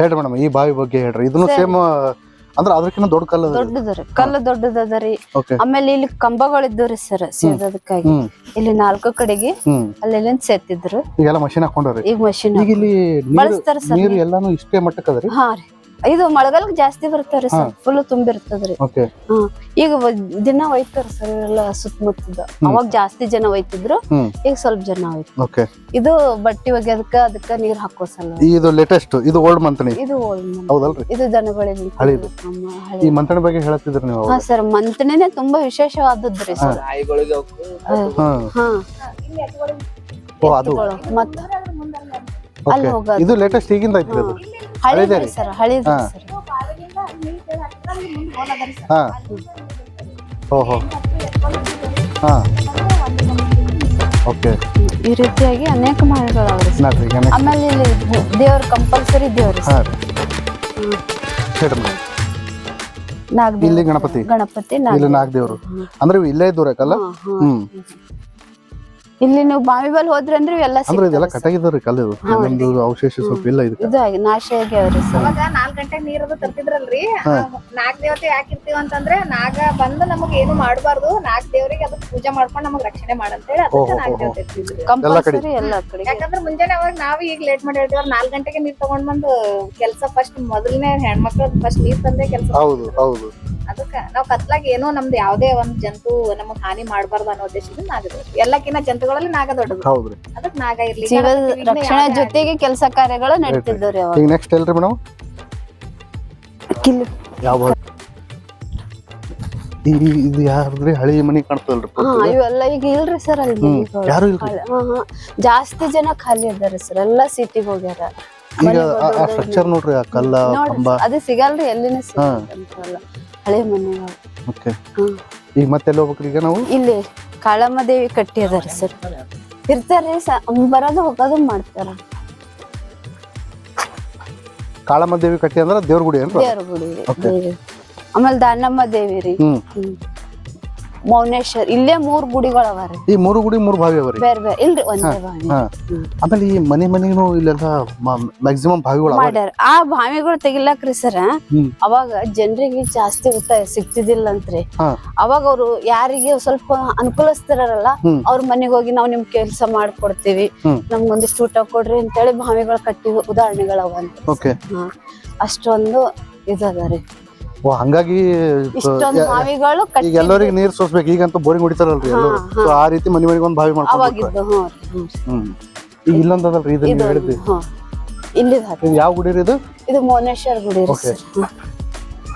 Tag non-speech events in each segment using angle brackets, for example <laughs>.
ಹೇಳ್ರಿ ಮೇಡಮ್ ಈ ಬಾವಿ ಬಗ್ಗೆ ಹೇಳ್ರಿ. ಇದನ್ನು ಸೇಮ್ ಅಂದ್ರೆ ಅದಕ್ಕಿಂತ ದೊಡ್ಡ ಕಲ್ಲು ದೊಡ್ಡದರಿ ಕಲ್ಲು ದೊಡ್ಡದದರಿ ಆಮೇಲೆ ಇಲ್ಲಿ ಕಂಬಗಳಿದ್ದವ್ರಿ ಸರ್ ಸೇದೋದಕ್ಕಾಗಿ. ಇಲ್ಲಿ ನಾಲ್ಕು ಕಡೆಗೆ ಅಲ್ಲೆಲ್ಲ ಸೇತಿದ್ರು ಈಗೆಲ್ಲ ಮಷಿನ್ ಹಾಕೊಂಡವ್ರಿ ಈಗ ಮಷಿನ್ ಈಗ ಇಲ್ಲಿ ಬಳಸ್ತಾರ ಸರ್ ನೀರು ಎಲ್ಲಾನು ಇಷ್ಟೇ ಮಟ್ಟಕ್ಕೆ ಅದರಿ ಹಾ ರೀ. ಇದು ಮಳೆಗಾಲಕ್ಕೆ ಜಾಸ್ತಿ ಬರ್ತಾರೆ ಸರ್. ಫುಲ್ ತುಂಬಿರ್ತದ್ರಿ. ಹ್ಮ್ ಈಗ ದಿನ ಒಯ್ತಾರ ಸರ್ ಎಲ್ಲ ಸುತ್ತಮುತ್ತದ. ಅವಾಗ ಜಾಸ್ತಿ ಜನ ಒಯ್ತಿದ್ರು. ಈಗ ಸ್ವಲ್ಪ ಜನ ಒಯ್ತು ಓಕೆ ಇದು ಬಟ್ಟಿ ಒಗ್ಯೋದಕ್ಕ ಅದಕ್ಕ ನೀರ್ ಹಾಕೋ ಸಲ ಇದು ಲೇಟೆಸ್ಟ್ ಇದು ಓಲ್ಡ್ ಮಂತ್ನಿ ಇದು ಓಲ್ಡ್. ಹೌದಲ್ರಿ? ಇದು ದನಗಳಿಗೆ ಹಳೇದು. ಈ ಮಂತ್ನಿ ಬಗ್ಗೆ ಹೇಳತ್ತಿದ್ರಿ ನೀವು ಹಾ ಸರ್ ಮಂತ್ನಿನೇ ತುಂಬಾ ವಿಶೇಷವಾದದ್ರಿ ಸರ್. ಹಾ. ಹಾ. ಓ ಅದು. ಮತ್ತ ಅಲ್ಲಿ ಹೋಗೋದು. ಇದು ಲೇಟೆಸ್ಟ್ ಈಗಿಂದ ಐತಿ ಅದು. ಹಳಿದ್ರಿ ಸರ್ ಹಳಿದ್ರಿ. ಸರ್. ಹಾ. ಓಹೋ ಹಾ. ಓಕೆ ಈ ರೀತಿಯಾಗಿ ಅನೇಕ ಮನೆಗಳು ಆಮೇಲೆ ಇಲ್ಲಿ ದೇವ್ರ ಕಂಪಲ್ಸರಿ ದೇವ್ರು ಹಾ ರೀ. ಮೇಡಮ್. ಇಲ್ಲಿ ಗಣಪತಿ. ಗಣಪತಿ ನಾಗ ಇಲ್ಲಿ ನಾಲ್ಕು ದೇವ್ರು ಅಂದ್ರೆ ಇವು ಇಲ್ಲೇ ದೂರಕ್ಕಲ್ಲ. ಹ್ಮ್. ಇಲ್ಲಿ ನೀವು ಬಾವಿ ಬಲ್ ಹೋದ್ರೆ ಅಂದ್ರೆ ಇವೆಲ್ಲ ಅಂದ್ರೆ ಇದೆಲ್ಲ ಸರ್. ಕಲ್ಲು ಇದು ನಮ್ದು ಅವಶೇಷ ಸ್ವಲ್ಪ ಇಲ್ಲ ಇದಕ್ಕೆ. ಇದು ಆಗಿ- ನಾಶ ಆಗ್ಯಾವ್ರಿ ಸರ್. ಅವಾಗ ನಾಲ್ಕ್ ಗಂಟೆಗೆ ನೀರದು ತರ್ತಿದ್ರಲ್ರಿ. ನಾಗ ದೇವತೆ ಯಾಕಿರ್ತೀವಿ ಅಂತಂದ್ರೆ ನಾಗ ಬಂದು ನಮಗೆ ಏನು ಮಾಡಬಾರ್ದು. ನಾಗ ದೇವರಿಗೆ ಅದಕ್ಕೆ ಪೂಜೆ ಮಾಡ್ಕೊಂಡು ನಮಗೆ ರಕ್ಷಣೆ ಮಾಡಂತೇಳಿ ಅದಕ್ಕೆ ನಾಗ್. ದೇವತೆ ಇರ್ತಿದ್ರಿ ಕಂಪಲ್ಸರಿ ಎಲ್ಲ ಕಡೆ. ಯಾಕಂದ್ರೆ ಮುಂಜಾನೆ ಅವಾಗ ನಾವು ಈಗ ಲೇಟ್ ಮಾಡಿ ಹೇಳ್ತೀವಿ. ನಾಲ್ಕು ಗಂಟೆಗೆ ನೀರು ತಗೊಂಡ್ ಬಂದು ಕೆಲಸ ಫಸ್ಟ್ ಮೊದಲನೇ ಹೆಣ್ಮಕ್ಳು ಫಸ್ಟ್ ನೀರ್ ತಂದೆ ಕೆಲಸ ಹೌದು ಹೌದು. ಅದಕ್ಕ ನಾವ್ ಕತ್ಲಾಗ ಏನೋ ನಮ್ದು ಯಾವ್ದೇ ಒಂದ್ ಜಂತು ನಮಗ್ ಹಾನಿ ಮಾಡಬಾರ್ದು ಅನ್ನೋ ಉದ್ದೇಶದಿಂದ ನಾಗದೇವ್ರಿ ಎಲ್ಲಕ್ಕಿನ್ನ ಜಂತುಗಳಲ್ಲಿ ನಾಗ ದೊಡ್ಡದು. ಹೌದ್ರಿ. ಅದಕ್ ನಾಗ ಇರ್ಲಿ. ಜೀವ ಗಣಪತಿ ರಕ್ಷಣೆ ಯಾವ್ದೇ ಜೊತೆಗೆ ಕೆಲಸ ಕಾರ್ಯಗಳು ನಡೀತಿದ್ದವ್ರಿ ಅವಾಗ. ಈಗ ನೆಕ್ಸ್ಟ್ ಎಲ್ರಿ ಮೇಡಮ್. ಕಿಲ್ ಯಾವ ಈ ಈ- ಇದು ಯಾರ್ದ್ರಿ? ಹಳಿ ಮನಿ ಕಾಣ್ತದಲ್ರಿ ಹಾ ಇವೆಲ್ಲ ಈಗ ಇಲ್ರಿ ಸರ್ ಅಲ್ಲಿ. ಹ್ಮ್. ಯಾರು ಇಲ್ರಿ? ಖಾಲಿ- ಹಾ, ಹಾ. ಜಾಸ್ತಿ ಜನ ಖಾಲಿ ಅದಾರ ಸರ್. ಎಲ್ಲಾ ಸಿಟಿಗೆ ಹೋಗ್ಯಾರ. ಈಗ ಆ- ಆ ಸ್ಟ್ರಕ್ಚರ್ ನೋಡ್ರಿ ಆ ಕಲ್ಲ ನೋಡ್ರಿ ಕಂಬ. ಅದು ಸಿಗಲ್ರಿ ಎಲ್ಲಿನೇ ಸಿಗಲ್ಲ ಹಳೆ ಮನೆ. ಓಕೆ. ಈಗ ಮತ್ತೆ ಎಲ್ಲಿ ಹೋಗ್ಬೇಕ್ರಿ ಈಗ ನಾವು? ಇಲ್ಲಿ ಕಾಳಮ್ಮ ದೇವಿ ಕಟ್ಟಿ ಅದಾರ ಸರ್. ಇರ್ತಾರೆ ಬರೋದು ಹೋಗೋದು ಮಾಡ್ತಾರ. ಕಾಳಮ್ಮ ದೇವಿ ಕಟ್ಟಿ ಅಂದ್ರೆ ದೇವ್ರ ಗುಡಿ ಏನ್ರಿ ದೇವ್ರ ಗುಡಿ. ಆಮೇಲೆ ದಾನಮ್ಮ ದೇವಿ ರೀ. ಹ್ಮ್. ಮೌನೇಶ್ವರ್ ಇಲ್ಲೇ ಮೂರ್ ಗುಡಿಗಳ ರೀ. ಈ ಮೂರು ಗುಡಿ ಮೂರು ಬಾವಿ ಅವರಿ ಬೇರೆ ಬೇರೆ ಇಲ್ರಿ ಒಂದೇ ಬಾವಿ. ಆಮೇಲೆ ಈ ಮನೆ ಮನೆಗೂ ಇಲ್ಲೆಲ್ಲ ಮ್ಯಾಕ್ಸಿಮಮ್ ಬಾವಿಗಳು ಅವ ಮಾಡ್ಯಾರ. ಆ ಬಾವಿಗಳು ತೆಗಿಲಾಕ್ರಿ ಸರ. ಅವಾಗ ಜನರಿಗೆ ಜಾಸ್ತಿ ಊಟ ಸಿಗ್ತಿದಿಲ್ಲ ಅಂತ್ರಿ ಹಾ. ಅವಾಗ ಅವರು ಯಾರಿಗೆ ಸ್ವಲ್ಪ ಅನುಕೂಲಸ್ಥರಲ್ಲ ಹ್ಮ್. ಅವ್ರ ಮನೆಗೆ ಹೋಗಿ ನಾವು ನಿಮ್ ಕೆಲಸ ಮಾಡ್ಕೊಡ್ತೀವಿ. ಹ್ಮ್. ನಮ್ಗೊಂದಿಷ್ಟು ಊಟ ಕೊಡ್ರಿ ಅಂತೇಳಿ ಬಾವಿಗಳು ಕಟ್ಟಿ ಉದಾಹರಣೆಗಳವ ಅಂತ. ಓಕೆ. ಹಾ. ಅಷ್ಟೊಂದು ಇದದ ರೀ. ಓ ಹಂಗಾಗಿ ಇಷ್ಟೊಂದು ಬಾವಿಗಳು ಈಗ ಕಟ್ಟಿ ಎಲ್ಲರಿಗೆ ನೀರ್ ಸೋಸ್ಬೇಕು. ಈಗಂತೂ ಬೋರಿಂಗ್ ಹೊಡಿತಾರಲ್ರಿ ಎಲ್ಲರೂ. ಹಾ, ಸೊ ಆ ರೀತಿ ಮನೆ ಮನೆಗೆ ಒಂದು ಬಾವಿ ಮಾಡ್ಕೊಂಡು ಅವಾಗಿದ್ದು ಹ್ಞೂ ರೀ, ಹ್ಞೂ. ಹ್ಮ್. ಈಗ ಇಲ್ಲೊಂದದಲ್ರಿ ಇದು ನೀವು ಹೇಳಿದ್ರಿ. ಹ್ಞೂ. ಇಲ್ಲಿದ್ ಹಾಕಿ ಇದು ಯಾವ ಗುಡಿ ರೀ ಇದು? ಇದು ಮೌನೇಶ್ವರ ಗುಡಿ ರೀ Okay. ಸರ್.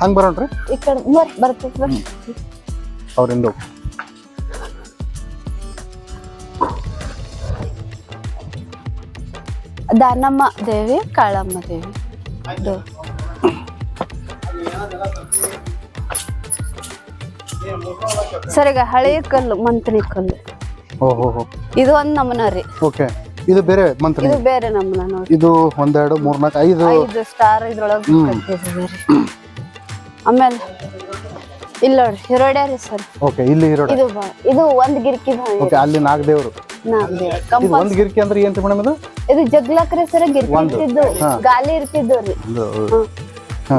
ಹಂಗ್ ಬರೋಣ್ರಿ? ಈ ಕಡೆ ಬರ್- ಬರ್ತೈತ್ ಬರ್ರಿ. ಅವ್ರಿಂದ ದಾನಮ್ಮ ದೇವಿ ಕಾಳಮ್ಮ ದೇವಿ. ಇದು. ಸರ್ ಈಗ ಹಳೆಯ ಕಲ್ಲು ಮಂತ್ರಿ ಕಲ್ಲು. ಓ ಹೋ ಹೋ ಇದು ಒಂದ್ ನಮೂನ ರೀ. ಓಕೆ. ಇದು ಬೇರೆ ಮಂತ್ರಿ? ಇದು ಬೇರೆ ನಮೂನ ನೋಡಿ. ಇದು ಒಂದೆರಡು ಮೂರ್ನಾಲ್ಕು ಐದು? ಐದು ಸ್ಟಾರ್ ಇದ್ರೊಳಗ ಆಮೇಲೆ ಇಲ್ಲ ನೋಡ್ರಿ ಹಿರೋಡ್ಯ ರೀ ಸರ್. ಓಕೆ ಇಲ್ಲಿ ಇರೋಣ ಇದು ಬಾ ಇದು ಒಂದ್ ಗಿರ್ಕಿ ಬಾವಿ ಓಕೆ ಅಲ್ಲಿ ನಾಗದೇವರು. ದೇವರು ನಾಲ್ಕು ಇದು ಒಂದ್ ಗಿರ್ಕಿ ಅಂದ್ರೆ ಏನ್ರಿ ಮೇಡಮ್ ಇದು ಇದು ಜಗ್ಲಕ್ ರೀ ಸರ್ ಗಿರ್ಕಿ ಇರ್ತಿದ್ದು. ಗಾಲಿ ಇರ್ತಿದ್ದು ರೀ. ಇದು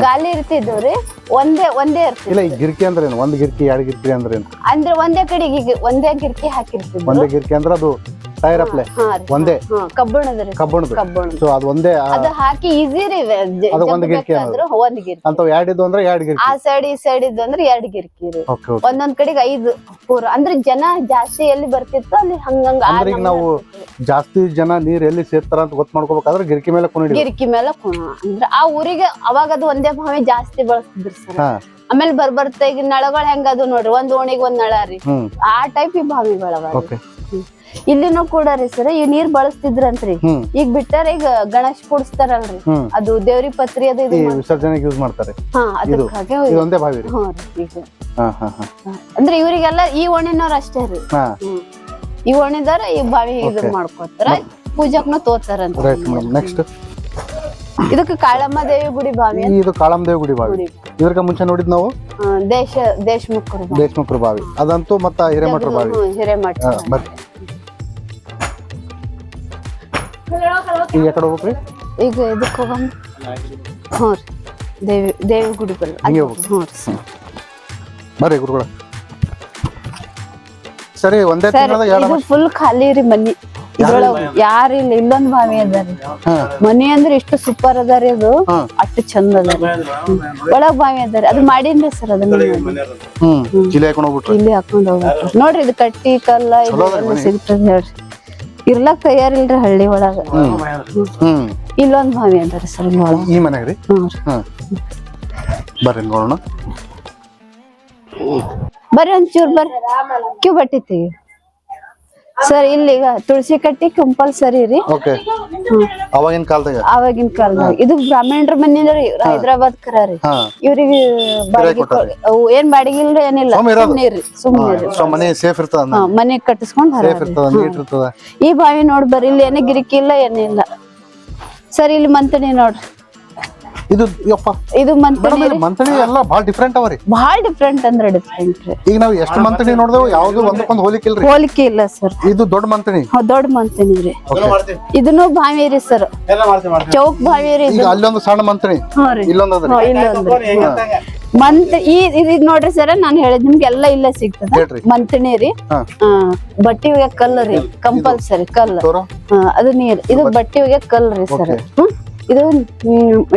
ಗಾಲಿ ಇರ್ತಿದ್ವು ರೀ. ಒಂದೇ ಒಂದೇ ಇರ್ತಿಲ್ಲ ಇಲ್ಲ ಈ ಗಿರ್ಕಿ ಅಂದ್ರೆ ಏನು? ಒಂದ್ ಗಿರ್ಕಿ ಎರಡು ಗಿರ್ಕಿ ಅಂದ್ರೆ ಏನು? ಅಂದ್ರೆ ಒಂದೇ ಕಡೆಗೆ ಒಂದೇ ಗಿರ್ಕಿ ಹಾಕಿರ್ತಿದ್ರು ಒಂದೇ ಗಿರ್ಕಿ ಅಂದ್ರೆ ಅದು ಟೈರ್ ಅಪ್ಲೆ ಒಂದೇ. ಕಬ್ಬಣದ ಕಬ್ಬಣದು. ಸೊ ಅದು ಒಂದೇ ಅದು ಹಾಕಿ ಈಸಿ ರೀ ಅದು ಒಂದ್ ಗಿರ್ಕಿ ಒಂದ್ ಗಿರ್ಕಿ. ಅಂತಾವ್ ಎರಡು ಇದ್ದು ಅಂದ್ರೆ ಎರಡು ಗಿರ್ಕಿ. ಆ ಸೈಡ್ ಈ ಸೈಡ್ ಇದ್ದು ಅಂದ್ರೆ ಎರಡ್ ಗಿರ್ಕಿ ರೀ. ಒಂದೊಂದ್ ಕಡೆಗೆ ಐದು ಪೂರ. ಅಂದ್ರೆ ಜನ ಜಾಸ್ತಿ ಎಲ್ಲಿ ಬರ್ತಿತ್ತು ಅಲ್ಲಿ ಹಂಗಂಗ ಅಂದ್ರೆ ಈಗ ನಾವು ಜಾಸ್ತಿ ಜನ ನೀರ್ ಎಲ್ಲಿ ಸೇರ್ತಾರ ಅಂತ ಗೊತ್ತ ಮಾಡ್ಕೋಬೇಕಾದ್ರೆ ಗಿರ್ಕಿ ಮೇಲೆ ಕುಣ ಗಿರ್ಕಿ ಮೇಲೆ ಕುಣ ಅಂದ್ರೆ ಆ ಊರಿಗೆ ಅವಾಗ ಅದು ಒಂದೇ ಭಾವಿ ಜಾಸ್ತಿ ಬಳಸ್ತಿದ್ರು ಸರ್. ಆಮೇಲೆ ಬರ್ ಬರ್ತಾ ಈಗ ನಳಗಳು ಹೆಂಗದು ನೋಡ್ರಿ? ಒಂದ್ ಓಣಿಗೆ ಒಂದ್ ನಳ ರೀ. ಆ ಟೈಪ್ ಈ ಹ್ಮ್. ಇಲ್ಲಿನೂ ಕೂಡ ರೀ ಸರ್ ಈ ನೀರ್ ಬಳಸ್ತಿದ್ರಂತ್ರಿ. ಈಗ ಬಿಟ್ಟಾರ ಈಗ ಗಣೇಶ್ ಕೂಡಿಸ್ತಾರಲ್ರಿ. ಅದು ದೇವ್ರಿ ಪತ್ರಿ ಅದು ಇದು ವಿಸರ್ಜನೆಗೆ ಯೂಸ್ ಮಾಡ್ತಾರೆ. ಹಾ ಅದಕ್ಕಾಗಿ ಬಾವಿ ರೀ. ಹಾ ಅಂದ್ರೆ ಇವರಿಗೆಲ್ಲ ಈ ಓಣಿನವ್ರ ಅಷ್ಟೇ ರೀ. ಈ ಓಣಿದಾರ ಈ ಬಾವಿ ಇದು ಮಾಡ್ಕೋತಾರ ಪೂಜಕ್ನ ತೋತಾರಂತ. ನೆಕ್ಸ್ಟ್ ಇದಕ್ಕೆ ಕಾಳಮ್ಮ ದೇವಿ ಗುಡಿ ಬಾವಿ ಇದು ಕಾಳಮ್ಮ ದೇವಿ ಗುಡಿ ಬಾವಿ. ಇದಕ್ಕೆ ಮುಂಚೆ ನೋಡಿದ್ ನಾವು? ದೇಶ ದೇಶಮುಖರು ದೇಶಮುಖರು ಬಾವಿ. ಅದಂತೂ ಮತ್ತ ಹಿರೇಮಠರ ಬಾವಿ. ಹಿರೇಮಠ ಈಗ ಎಕಡೆ ಹೋಗ್ಬೇಕ್ರಿ ಈಗ ಇದಕ್ಕೆ ಹೋಗಮ್ಮ ಹ್ಞೂ ರೀ. ದೇವಿ ದೇವಿ ಗುಡಿ ಬಲ್ಲ ಹೋಗ್ಬೇಕು. ಹ್ಞೂ ರೀ. ಸರ್ ಬರ್ರಿ ಗುರುಗಳ. ಸರಿ ಒಂದೇ ಸರ್ ತಿಂಗಳದ ಎರಡು ಇದು ಫುಲ್ ಖಾಲಿ ರೀ ಮನಿ. ಇದ್ರೊಳಗ ಯಾರು ಇಲ್ಲ ಇಲ್ಲೊಂದ್ ಬಾವಿ ಅದ ರೀ. ಮನಿ ಅಂದ್ರೆ ಇಷ್ಟು ಸೂಪರ್ ಅದ ರೀ ಅದು. ಹಾ. ಅಷ್ಟು ಚಂದ ಅದ ರೀ. ಒಳಗ್ ಬಾವಿ ಅದ ರೀ. ಅದು ಮಾಡೀನ್ರಿ ಸರ್ ಅದನ್ನ ಹ್ಮ್. ಹಾಕೊಂಡು ಹೋಗ್ಬಿಟ್ರಿ. ಇಲ್ಲಿ ಹಾಕೊಂಡ್ ಹೋಗ್ಬೇಕು ನೋಡ್ರಿ ಇದು ಕಟ್ಟಿ ಕಲ್ಲ ಇದು ಚಲೋ ಅದ ಎಲ್ಲ ಮನೆ. ಸಿಗ್ತದ ಹೇಳ್ರಿ. ಇರ್ಲಕ್ ತಯಾರಿಲ್ರಿ ಹಳ್ಳಿ ಒಳಗ. ಹ್ಮ್. ಇಲ್ಲೊಂದ್ ಬಾವಿ ಅಂತಾರ ಸರ್ ಒಳಗ ಈ ರೀ? ಬರ್ರಿ ನೋಡೋಣ. ಬರ್ರಿ ಒಂಚೂರ್ ಬರ್ರಿ. ಕ್ಯೂ ಬಟ್ಟಿ ತೆಗಿ ಸರ್ ಇಲ್ಲಿಗ ತುಳಸಿ ಕಟ್ಟಿ ಕಂಪಲ್ಸರಿ ರೀ. ಓಕೆ ಅವಾಗಿನ ಕಾಲದಾಗ? ಅವಾಗಿನ ಕಾಲದಾಗ. ಇದು ಬ್ರಾಹ್ಮಣರ ಮನೆ ಹೈದರಾಬಾದ್ ಹೈದ್ರಾಬಾದ್ ಕರಾರಿ. ಇವ್ರಿಗೆ ಬಾಡಿಗೆ ಅವು ಏನ್ ಬಾಡಿಗೆ ಇಲ್ರಿ ಏನಿಲ್ಲ. ಸುಮ್ಮನೆ ಇರೋದು. ಸುಮ್ನೆ ರೀ ಸುಮ್ನೆ ರೀ ಸೊ ಮನೆ ಸೇಫ್ ಇರ್ತದ ಮನೆ ಕಟ್ಟಿಸ್ಕೊಂಡ್ ಸೇಫ್ ಇರ್ತದ ನೀಟ್ ಇರ್ತದ? ಈ ಬಾವಿ ನೋಡ್ ಬರ್ರಿ ಇಲ್ಲಿ ಏನೇ ಗಿರಿಕಿ ಇಲ್ಲ ಏನಿಲ್ಲ. ಸರಿ ಇಲ್ಲಿ ಮಂತಣಿ ನೋಡ್ರಿ. ಇದು ಯಪ್ಪ. ಇದು ಮೇಡಮ್ ಮಂತಣಿ ಇಲ್ಲಿ ಮಂತಳಿ ಎಲ್ಲ ಭಾಳ ಡಿಫ್ರೆಂಟ್ ಅವರಿ ಬಹಳ ಡಿಫ್ರೆಂಟ್ ಅಂದ್ರೆ ಡಿಫ್ರೆಂಟ್ ರೀ. ಈಗ ನಾವು ಎಷ್ಟು ಮಂತಳಿ ನೋಡಿದೆವು ಯಾವ್ದು ಒಂದಕ್ಕೊಂದು ಹೋಲಿಕಿಲ್ರಿ ಹೋಲಿಕೆ ಇಲ್ಲ ಸರ್. ಇದು ದೊಡ್ಡ ಮಂತಳಿ ದೊಡ್ಡ ಮಂತಣಿ ರೀ. ಇದನ್ನು ಬಾವಿ ರೀ ಸರ್. ಚೌಕ್ ಬಾವಿ ರೀ ಈಗ ಇದು. ಅಲ್ಲೊಂದು ಸಣ್ಣ ಮಂತ್ರಿ ಇಲ್ಲೊಂದು ಮಂತ್ ಈ ಇದ್ ನೋಡ್ರಿ ಸರ್ ನಾನು ಹೇಳಿದ್ ನಿಮ್ಗೆ ಎಲ್ಲ ಇಲ್ಲೇ ಸಿಗ್ತದ. ಮಂತ್ನಿ ಮಂತಣಿ ರೀ. ಬಟ್ಟಿ ಒಗ್ಯಾಕ ಕಲ್ಲು ರೀ. ಕಂಪಲ್ಸರಿ ಕಲ್ಲು. ಅದು ನೀರ್. ಇದು ಬಟ್ಟಿ ಒಗ್ಯಾಕ ಕಲ್ಲು ರೀ ಸರ್. ಹ್ಮ್. ಇದು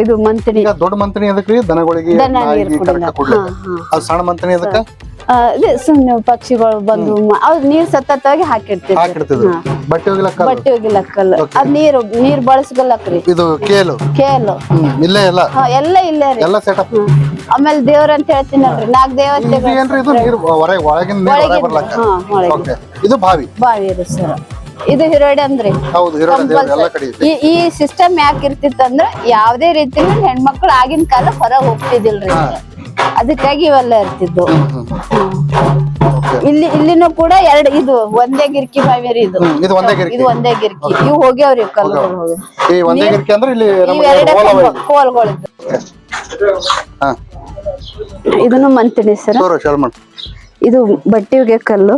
ಇದು ಮಂತ್ರಿ. ಈಗ ದೊಡ್ಡ ಮಂತ್ರಿ ಅದಕ್ಕೆ ದನಗಳಿಗೆ ದನ ನೀರ್ ನಾಯಿಗೆ ಕುಡಿಲ್ಲ. ಕರೆಕ್ಟ್ ಕೊಡ್ಲಿಕ್ಕೆ ಹಾ, ಹಾ. ಅದು ಸಣ್ಣ ಮಂತ್ರಿ ಅದಕ್ಕೆ? ಆ, ಇದು ಸುಮ್ನೆ ಪಕ್ಷಿಗಳು ಬಂದು ಮ- ನೀರ್ ಸತತವಾಗಿ ಹಾಕಿರ್ತೀವಿ ಹಾಕಿಡ್ತಿದ್ರು ಬಟ್ಟೆ ಹೋಗಿಲಕ್ಕ ಬಟ್ಟೆ ಅದ್ ನೀರು ನೀರ್ ಬಳಸ್ಕೊಳಕ್ ರೀ ಇದು ಕೇಲು. ಕೇಲು. ಹ್ಮ್ ಇಲ್ಲೇ ಎಲ್ಲ? ಹಾ, ಎಲ್ಲ ಇಲ್ಲ ರೀ. ಎಲ್ಲ ಸೆಟಪ್ ಆಮೇಲೆ ದೇವ್ರ ಅಂತ ಹೇಳ್ತೀನಿ ನಾಲ್ಕು ದೇವತೆಗಳು ಏನ್ರಿ? ಇದು ನೀರು ಹೊರಗೆ ಒಳಗಿನ ನೀರು ಹೊರಗೆ ಬರ್ಲಕ್ಕ? ಹಾ ಓಕೆ. ಇದು ಬಾವಿ. ಬಾವಿ ರೀ ಸರ್. ಇದು ಹಿರೋಡೆ ಅಂದ್ರಿ. ಹೌದು. ಈ ಈ ಸಿಸ್ಟಮ್ ಯಾಕೆ ಇರ್ತಿತ್ತಂದ್ರ ಯಾವ್ದೇ ರೀತಿ ಹೆಣ್ಮಕ್ಳು ಆಗಿನ ಕಾಲ ಹೊರ ಹೋಗ್ತಿದಿಲ್ರಿ ಅದಕ್ಕಾಗಿ ಇವೆಲ್ಲ ಇರ್ತಿದ್ದು. ಇಲ್ಲಿ ಇಲ್ಲಿನೂ ಕೂಡ ಎರಡ್ ಇದು ಒಂದೇ ಗಿರ್ಕಿ ಬಾವಿಯರಿ ಇದು. ಇದು ಒಂದೇ ಗಿರ್ಕಿ. ಇದು ಒಂದೇ ಗಿರ್ಕಿ. ಇವು ಹೋಗ್ಯಾವ್ರಿ ಕಲ್ಲುಗಳು ಹೋಗ್ಯಾವ ಈ ಒಂದೇ ಗಿರ್ಕಿ ಅಂದ್ರೆ ಇಲ್ಲಿ ಇದನ್ನು ಮಂತಿನಿ ಸರ್. ಇದು ಬಟ್ಟಿಗೆ ಕಲ್ಲು.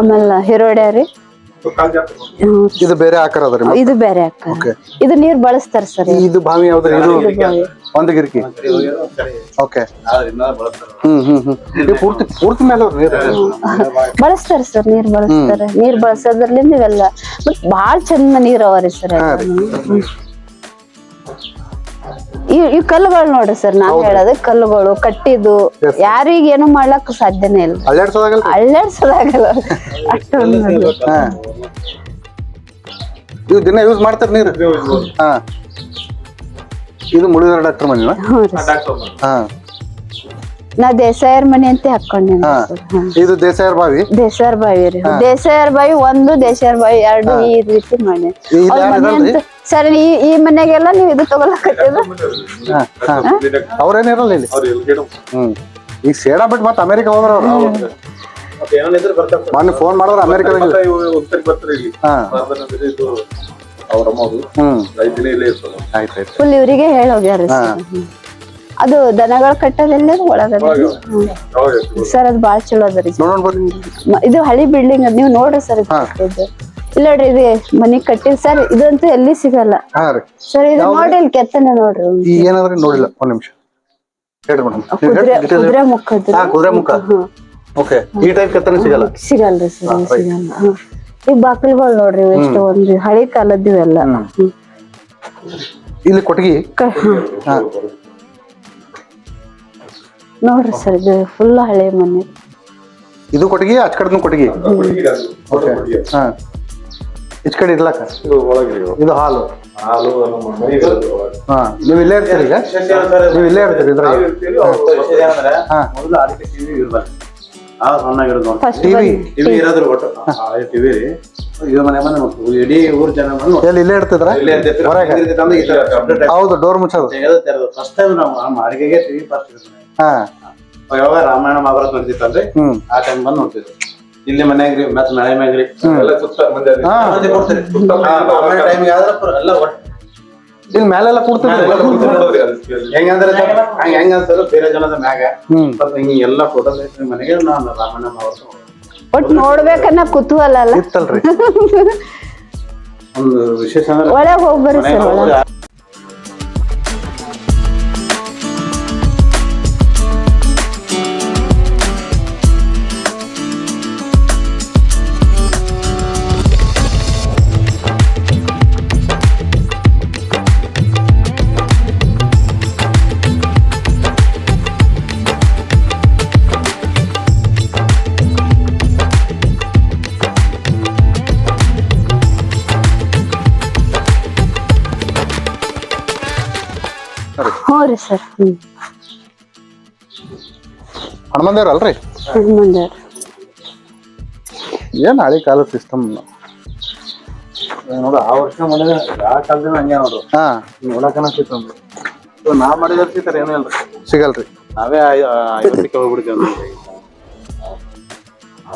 ಆಮೇಲೆ ಹಿರೋಡೆ ರೀ ಹ್ಮ್. ಇದು ಬೇರೆ ಆಕಾರ ಅದ ರೀ ಇದು ಬೇರೆ ಓಕೆ ಇದು ನೀರ್ ಬಳಸ್ತಾರ ಸರ್ ಇದು. ಬಾವಿ ಯಾವ್ದ್ರಿ ಇದು ಒಂದು ಗಿರ್ಕಿ ಓಕೆ ಹ್ಮ್ ಹ್ಮ್ ಹ್ಮ್. ಇದು ಪೂರ್ತಿ ಪೂರ್ತಿ ಮೇಲೆ ನೀರು ಬಳಸ್ತಾರ ಸರ್ ನೀರ್ ಬಳಸ್ತಾರ. ನೀರ್ ಬಳಸೋದ್ರಲ್ಲಿಂದ ಇವೆಲ್ಲ. ಮತ್ ಬಾಳ್ ಚಂದ ನೀರ್ ಅವರಿ ಸರ್ ಈ ಈ ಕಲ್ಲುಗಳು ನೋಡ್ರಿ ಸರ್ ನಾವ್ ಹೇಳೋದು ಕಲ್ಲುಗಳು ಕಟ್ಟಿದ್ದು. ಯಾರಿಗೇನು ಮಾಡ್ಲಕ್ ಸಾಧ್ಯನೇ ಇಲ್ಲ. ಅಳ್ಳಾಡ್ಸೋದಾಗಲ್ಲ ಅಷ್ಟೊಂದು. ಇವು ದಿನ ಯೂಸ್ ಮಾಡ್ತಾರೆ ನೀರು? ಹಾ. ಇದು ಮುಳಿದಾರ ಡಾಕ್ಟರ್ ಮನೆ. ಹಾ. ನಾ ದೇಸಾಯರ್ ಮನೆ ಅಂತ ಹಾಕೊಂಡೆ ಹಾ. ಇದು ದೇಸಾಯರ್ ಬಾವಿ? ದೇಸಾಯರ್ ಬಾವಿ ರೀ. ದೇಸಾಯರ್ ಬಾವಿ ಒಂದು ದೇಸಾಯರ್ ಬಾವಿ ಎರಡು ಈ ರೀತಿ ಮನೆ ಇದು ಸರ್ ಈ ಈ ಮನೆಗೆಲ್ಲ ನೀವು ಇದು ತಗೊಳಕತ್ತಿದ್ರು ಅವ್ರೇನಿರಲ್ಲ ಇಲ್ಲಿ? ಹ್ಮ್. ಈಗ ಸೇಡಾ ಬಿಟ್ಟು ಮತ್ತೆ ಅಮೆರಿಕ ಹೋದ್ರ. ಅವ್ರು ಮೊನ್ನೆ ಫೋನ್ ಮಾಡಿದ್ರೆ ಅಮೆರಿಕದಾಗ ಹಾ. ಹ್ಮ್. ಆಯ್ತು ಆಯ್ತು. ಫುಲ್ ಇವರಿಗೆ ಹೇಳಿ ಹೋಗ್ಯಾರ ಅದು ದನಗಳ ಕಟ್ಟೋದೆಲ್ಲ ಒಳಗದ ಸರ್ ಅದು ಬಾಳ್ ಚಲೋ ಅದ ರೀ. ಇದು ಹಳಿ ಬಿಲ್ಡಿಂಗ್ ಅದ್. ನೀವು ನೋಡ್ರಿ ಸರ್ ಇದು ಇಲ್ಲ ನೋಡ್ರಿ ಇದು ಮನಿ ಕಟ್ಟಿದ್ ಸರ್. ಇದಂತೂ ಎಲ್ಲಿ ಸಿಗಲ್ಲ. ಸರ್ ಇದು ನೋಡಿ ಇಲ್ಲಿ ಕೆತ್ತನೆ ನೋಡ್ರಿ. ಏನಾದ್ರೂ ನೋಡಿಲ್ಲ. ಒಂದ್ ನಿಮಿಷ. ಕುದುರೆ ಮುಖ ಕುದುರೆ ಮುಖ. ಓಕೆ ಈ ಟೈಪ್ ಕೆತ್ತನೆ ಸಿಗಲ್ಲ? ಸಿಗಲ್ಲ ಸರ್ ಸಿಗಲ್ಲ. ಈ ಬಾಕಲ್ಗಳು ನೋಡ್ರಿ ಇವು ಎಷ್ಟು ಒಂದು ಹಳೆ ಕಾಲದ್ದು ಇವೆಲ್ಲ. ಇಲ್ಲಿ ಕೊಟ್ಟಿಗೆ. ನೋಡ್ರಿ ಸರ್ ಇದು ಫುಲ್ ಹಳೆ ಮನೆ. ಇದು ಕೊಟ್ಟಿಗೆ ಆಚ ಕಡೆನು ಕೊಟ್ಟಿಗೆ? ಓಕೆ ಹಾ. ಈಚ ಕಡೆ ಇರ್ಲಕ್ಕ ಇದು ಹಾಲು. ಹಾಲು ಹಾ. ನೀವು ಇಲ್ಲೇ ಇರ್ತೀರಿ ಈಗ? ನೀವು ಇಲ್ಲೇ ಇರ್ತೀರಿ ಇದ್ರಾಗ? ಹಾ. ಫಸ್ಟ್ ಟಿವಿ ಟಿವಿ ಇರೋದ್ರ ಒಟ್ಟು. ಟಿವಿ ಇದು ಮನೆ ಮನೆ ನೋಡ್ತೀವಿ. ಇಡೀ ಊರ್ ಜನ ಎಲ್ಲಿ ಇಲ್ಲೇ ಹೊರಗೆ? ಹೌದು ಡೋರ್ ಮುಚ್ಚೋದು. ಫಸ್ಟ್ ಟೈಮ್ ನಾವು ಆ ಅಡಿಗೆಗೆ ಟಿವಿ ಫಸ್ಟ್ ಹಾ. ಯಾವಾಗ ರಾಮಾಯಣ ಮಹಾಭಾರತ ನೋಡ್ತಿತ್ತಲ್ರಿ ಆ ಟೈಮ್ ಬಂದು ನೋಡ್ತಿದ್ವಿ ಇಲ್ಲಿ ಮನ್ಯಾಗ್ರಿ ಮತ್ತ್ ಮಳೆ ಮ್ಯಾಗ್ರಿ ಎಲ್ಲ ಮಂದಿ ಮುಂದೆ ಟೈಮ್ ಯಾವ್ದಾರ ಎಲ್ಲ ಒಟ್ಟು ಇಲ್ಲಿ ಮ್ಯಾಲೆಲ್ಲ ಕೂಡ್ತಿದ್ರಿ ಹೆಂಗಂದ್ರೆ ಹಂಗ ಹೆಂಗ ಅನ್ಸಲ್ಲ ಬೇರೆ ಜನದ ಮ್ಯಾಗ ಹ್ಮ್. ಸ್ವಲ್ಪ ಹಿಂಗ ಎಲ್ಲ ಫೋಟೋಸ್ ಐತ್ರಿ ಮನೆಗೆ ನಾನು ರಾಮಣ್ಣ ಅವರು. ಒಟ್ ನೋಡ್ಬೇಕನ್ನ ಕುತೂಹಲ ಅಲ್ಲ. ಇತ್ತಲ್ರಿ. <laughs> ಒಂದು ವಿಶೇಷ ಅಂದ್ರೆ ಒಳಗೆ ಹೋಗ್ಬರ್ರಿ ಸರ್ ಸರ್. ಹ್ಮ್. ಹನುಮಂದೇವ್ರ ಅಲ್ರಿ? ಏನ್ ಹಳಿ ಕಾಲದ ಸಿಸ್ಟಮ್ ನೋಡು ಆ ವರ್ಷ ಮಾಡಿದ್ರೆ ಆ ಕಾಲದಿಂದ ಹಂಗೆ ನೋಡು. ಹಾ. ನೋಡಕನ ಸಿಕ್ತು ನಾ ಮಾಡಿದ್ರೆ ಸಿಗ್ತಾರೆ ಏನೂ ಇಲ್ರಿ ಸಿಗಲ್ರಿ. ನಾವೇ ಐವತ್ತಕ್ಕೆ ಹೋಗ್ಬಿಡ್ತೀವಿ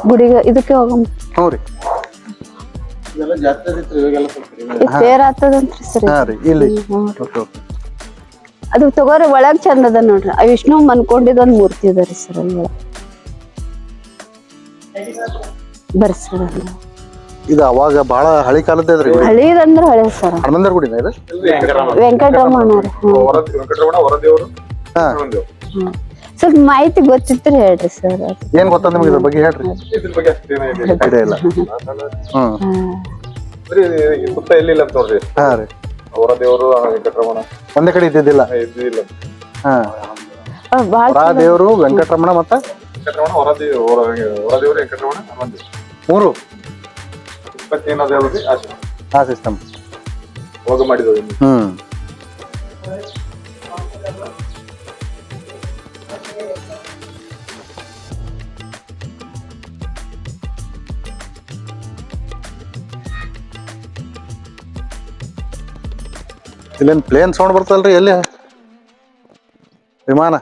ಗುಡಿಗೆ ಇದಕ್ಕೆ ಹೋಗಮ್ ಹ್ಞೂ ರೀ. ಇದೆಲ್ಲ ಜಾಸ್ತಿ ಇತ್ತು ಇವಾಗೆಲ್ಲ ಸ್ವಲ್ಪ ಕಡಿಮೆ ಇದು ತೇರ್ ಆಗ್ತದಂತ್ರಿ ಸರ್ ಹಾ ರೀ ಇಲ್ಲಿ. Okay okay. ಅದು ತಗೋರಿ ಒಳಗ್ ಚಂದ ಅದ ನೋಡ್ರಿ. ಆ ವಿಷ್ಣು ಮನ್ಕೊಂಡಿದ್ ಒಂದ್ ಮೂರ್ತಿ ಅದ ರೀ ಸರ್ ಅಲ್ಲಿ ಒಳಗ್. ಬರ್ರಿ ಸರ್ ಅಲ್ಲಿ. ಇದು ಅವಾಗ ಬಹಳ ಹಳಿ ಕಾಲದ ಇದ್ರಿ ಅಂದ್ರೆ ಹಳೆ ಸರ್. ಹನುಮಂದರ ಗುಡಿ ಇದು? ವೆಂಕಟರಮಣ ರೀ ಹಾ. ಹ್ಮ್. ಸ್ವಲ್ಪ ಮಾಹಿತಿ ಗೊತ್ತಿತ್ತು ಹೇಳ್ರಿ ಸರ್ ಅದು. ಏನ್ ಗೊತ್ತ ನಿಮ್ಗೆ ಇದ್ರ ಬಗ್ಗೆ ಹೇಳ್ರಿ? ಇದ್ರ ಬಗ್ಗೆ ಅಷ್ಟೇನೇ ಇದೆ ಐಡಿಯಾ ಇಲ್ಲ. ಹ್ಮ್. ಬರೀ ಈ ಸುತ್ತ ಎಲ್ಲಿಲ್ಲ ಅಂತ ನೋಡ್ರಿ. ಹಾ ರೀ. ಹೊರದೇವರು ವೆಂಕಟರಮಣ. ಒಂದೇ ಕಡೆ ಇದ್ದಿದ್ದಿಲ್ಲ. ಇದ್ದಿಲ್ಲ ಇಲ್ಲ ಹಾ. ಬಾಳ ಹೊರ ದೇವರು ವೆಂಕಟರಮಣ ಮತ್ತ? ವೆಂಕಟರಮಣ ವರದಿ ಹೊರದೇವರು ವೆಂಕಟರಮಣ ಹನುಮಂತ. ಮೂರು. ಇಪ್ಪತ್ತೇನಾದ್ರು ಹೇಳೋದು ಅಷ್ಟು ಆ ಸಿಸ್ಟಮ್ ಹೋಗ ಮಾಡಿದ್ವಿ ಹ್ಮ್. ಇಲ್ಲೇನ್ ಪ್ಲೇನ್ ಸೌಂಡ್ ಬರ್ತಲ್ರಿ ಎಲ್ಲಿ? ವಿಮಾನ?